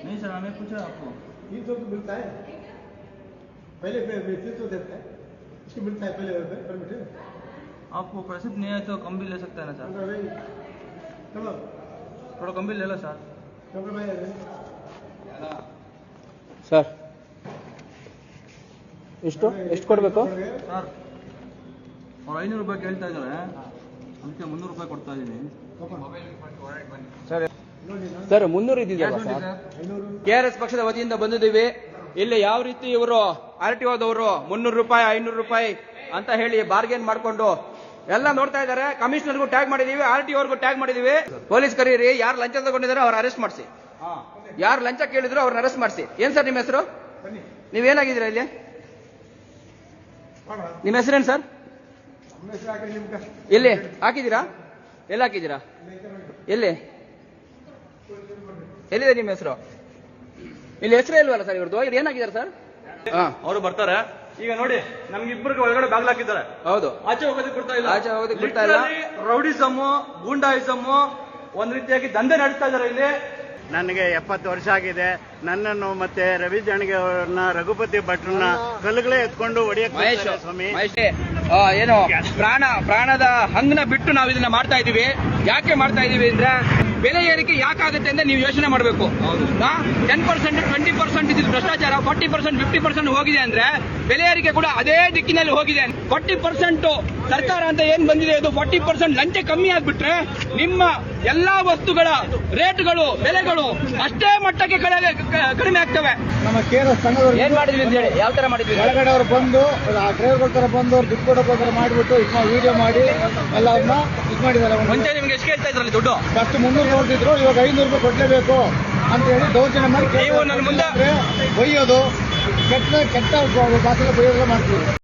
नहीं सर हमें पूछा आपको तीन सौ तो मिलता है पहले तीन सौ देता है इसको मिलता है पहले परमिट आपको प्रसिद्ध नहीं है तो कम भी ले सकता है ना सर चलो थोड़ा कम भी ले लो सर चलो भाई ಸರ್ ಎಷ್ಟು ಎಷ್ಟು ಕೊಡಬೇಕು ಸರ್ ಅವ್ರು ಐನೂರು ರೂಪಾಯಿ ಕೇಳ್ತಾ ಇದ್ದಾರೆ ಅದಕ್ಕೆ ಮುನ್ನೂರು ರೂಪಾಯಿ ಕೊಡ್ತಾ ಇದ್ದೀನಿ ಸರ್ ಸರ್ ಮುನ್ನೂರು ಇದ್ದಿದೆಯಲ್ಲ ಸರ್? ಐನೂರು. ಕೆ ಆರ್ ಎಸ್ ಪಕ್ಷದ ವತಿಯಿಂದ ಬಂದಿದ್ದೀವಿ. ಇಲ್ಲಿ ಯಾವ ರೀತಿ ಇವರು ಆರ್ ಟಿ ಓದವರು? ಮುನ್ನೂರು ರೂಪಾಯಿ ಐನೂರು ರೂಪಾಯಿ ಅಂತ ಹೇಳಿ ಬಾರ್ಗೇನ್ ಮಾಡ್ಕೊಂಡು ಎಲ್ಲ ನೋಡ್ತಾ ಇದ್ದಾರೆ. ಕಮಿಷನರ್ಗೂ ಟ್ಯಾಗ್ ಮಾಡಿದೀವಿ ಆರ್ ಟಿ ಅವ್ರಿಗೂ ಟ್ಯಾಗ್ ಮಾಡಿದೀವಿ. ಪೊಲೀಸ್ ಕರೀರಿ ಯಾರು ಲಂಚ ತಗೊಂಡಿದ್ದಾರೆ ಅವ್ರು ಅರೆಸ್ಟ್ ಮಾಡಿಸಿ. ಯಾರು ಲಂಚ ಕೇಳಿದ್ರು ಅವ್ರನ್ನ ಅರೆಸ್ಟ್ ಮಾಡಿಸಿ. ಏನ್ ಸರ್ ನಿಮ್ಮ ಹೆಸರು? ನೀವೇನಾಗಿದ್ದೀರಾ ಇಲ್ಲಿ? ನಿಮ್ಮ ಹೆಸರೇನು ಸರ್? ಇಲ್ಲಿ ಹಾಕಿದ್ದೀರಾ? ಎಲ್ಲಿ ಹಾಕಿದ್ದೀರಾ? ಎಲ್ಲಿ? ಎಲ್ಲಿದೆ ನಿಮ್ಮ ಹೆಸರು? ಇಲ್ಲಿ ಹೆಸರೇ ಇಲ್ವಲ್ಲ ಸರ್ ಇವ್ರದ್ದು? ಇವ್ರು ಏನಾಗಿದ್ದಾರೆ ಸರ್? ಹಾ ಅವರು ಬರ್ತಾರೆ. ಈಗ ನೋಡಿ ನಮ್ಗೆ ಇಬ್ಬರಿಗೆ ಒಳಗಡೆ ಬಾಗ್ಲಾಕಿದ್ದಾರೆ ಹೌದು. ಆಚೆ ಹೋಗೋದಕ್ಕೆ ಬಿಡ್ತಾ ಇಲ್ಲ. ಆಚೆ ಹೋಗೋದಕ್ಕೆ ಬಿಡ್ತಾ ಇಲ್ಲ. ರೌಡಿಸಮ್ ಗೂಂಡಾಯಿಸಮ್ ಒಂದ್ ರೀತಿಯಾಗಿ ದಂಧೆ ನಡೆಸ್ತಾ ಇದಾರೆ ಇಲ್ಲಿ. ನನಗೆ ಎಪ್ಪತ್ತು ವರ್ಷ ಆಗಿದೆ. ನನ್ನನ್ನು ಮತ್ತೆ ರವಿ ಜಾಣಗೆ ಅವ್ರನ್ನ ರಘುಪತಿ ಭಟ್ರನ್ನ ಕಲ್ಲುಗಳೇ ಎತ್ಕೊಂಡು ಹೊಡಿಯಕ್ ಸ್ವಾಮಿ. ಮಹೇಶ್ ಏನು ಪ್ರಾಣ ಪ್ರಾಣದ ಹಂಗನ ಬಿಟ್ಟು ನಾವು ಇದನ್ನ ಮಾಡ್ತಾ ಇದೀವಿ ಯಾಕೆ ಮಾಡ್ತಾ ಇದೀವಿ ಅಂದ್ರೆ ಬೆಲೆ ಏರಿಕೆ ಯಾಕಾಗುತ್ತೆ ಅಂತ ನೀವು ಯೋಚನೆ ಮಾಡಬೇಕು. ಟೆನ್ ಪರ್ಸೆಂಟ್ ಟ್ವೆಂಟಿ ಪರ್ಸೆಂಟ್ ಇದು ಭ್ರಷ್ಟಾಚಾರ ಫಾರ್ಟಿ ಪರ್ಸೆಂಟ್ ಫಿಫ್ಟಿ ಪರ್ಸೆಂಟ್ ಹೋಗಿದೆ ಅಂದ್ರೆ ಬೆಲೆ ಏರಿಕೆ ಕೂಡ ಅದೇ ದಿಕ್ಕಿನಲ್ಲಿ ಹೋಗಿದೆ. ಫಾರ್ಟಿ ಪರ್ಸೆಂಟ್ ಸರ್ಕಾರ ಅಂತ ಏನ್ ಬಂದಿದೆ ಅದು ಫಾರ್ಟಿ ಪರ್ಸೆಂಟ್ ಲಂಚ ಕಮ್ಮಿ ಆಗ್ಬಿಟ್ರೆ ನಿಮ್ಮ ಎಲ್ಲಾ ವಸ್ತುಗಳ ರೇಟ್ಗಳು ಬೆಲೆಗಳು ಅಷ್ಟೇ ಮಟ್ಟಕ್ಕೆ ಕಡಿಮೆ ಕಡಿಮೆ ಆಗ್ತವೆ. ನಮ್ಮ ಕೇರಳ ಸಂಘದವರು ಏನ್ ಮಾಡಿದ್ವಿ ಅಂತ ಹೇಳಿ? ಯಾವ ತರ ಮಾಡಿದ್ವಿ ಒಳಗಡೆ ಅವರು ಬಂದು ಆ ಡ್ರೈವರ್ಗಳ ತರ ಬಂದು ಅವ್ರು ದುಡ್ಡು ಕೊಡೋಕೋಸ್ಕರ ಮಾಡಿಬಿಟ್ಟು ಇದು ವಿಡಿಯೋ ಮಾಡಿ ಎಲ್ಲ ಮಾಡಿದ್ದಾರೆ ಮುಂಚೆ ನಿಮ್ಗೆ ಎಷ್ಟು ಕೇಳ್ತಾ ಇದ್ರಲ್ಲಿ ದುಡ್ಡು? ಫಸ್ಟ್ ಮುನ್ನೂರು ಕೊಡ್ತಿದ್ರು ಇವಾಗ ಐನೂರು ರೂಪಾಯಿ ಕೊಡ್ಲೇಬೇಕು ಅಂತ ಹೇಳಿ ದೌರ್ಜನ್ಯ ಮಾಡಿ ನೀವು ನನ್ನ ಮುಂದೆ- ಬೈಯೋದು ಕೆಟ್ಟ ಕೆಟ್ಟ ಭಾಷೆಗೆ ಬೈಯೋದು ಮಾಡ್ತೀವಿ.